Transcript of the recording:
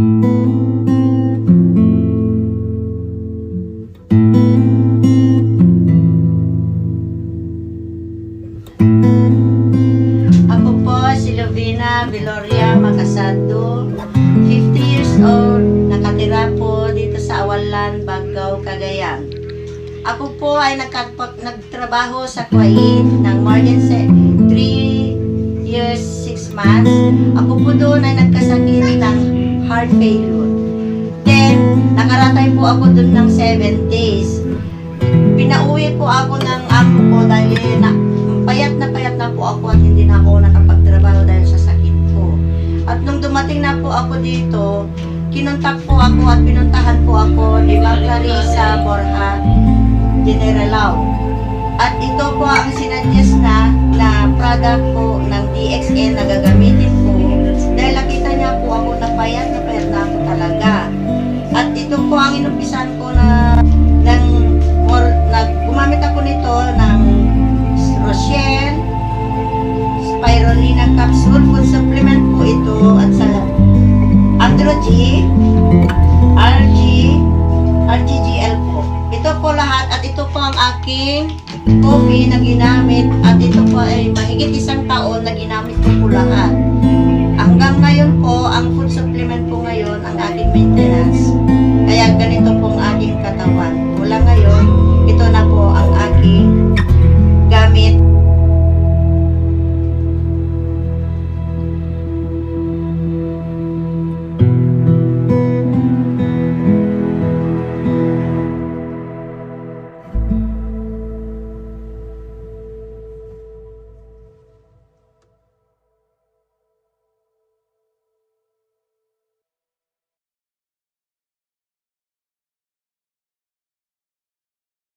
Ako po si Lovina Viloria Macasado, 50 years old, nakatira po dito sa Awalan, Baggao, Cagayan. Ako po ay nagkatpag, nagtrabaho sa Kuwait ng more than 3 years, 6 months. Ako po doon ay nagkasakit ng heart failure. Then, nakaratay po ako doon ng 7 days. Pinauwi po ako ng amo ko dahil na, payat na payat na po ako at hindi na ako nakapagtrabaho dahil sa sakit ko. At nung dumating na po ako dito, kinontak po ako at pinuntahan po ako ni Ma'am Clarissa Borja Generalao. At ito po ang sinadjust na na product po ng DXN na gagamitin ito po ang inumpisan ko na ng more, nag, gumamit ako nito ng Rochelle, Spirulina capsule, food supplement po ito at sa Andro G, RG, RGGL po. Ito po lahat at ito po ang aking coffee na ginamit at ito po ay mahigit isang taon na ginamit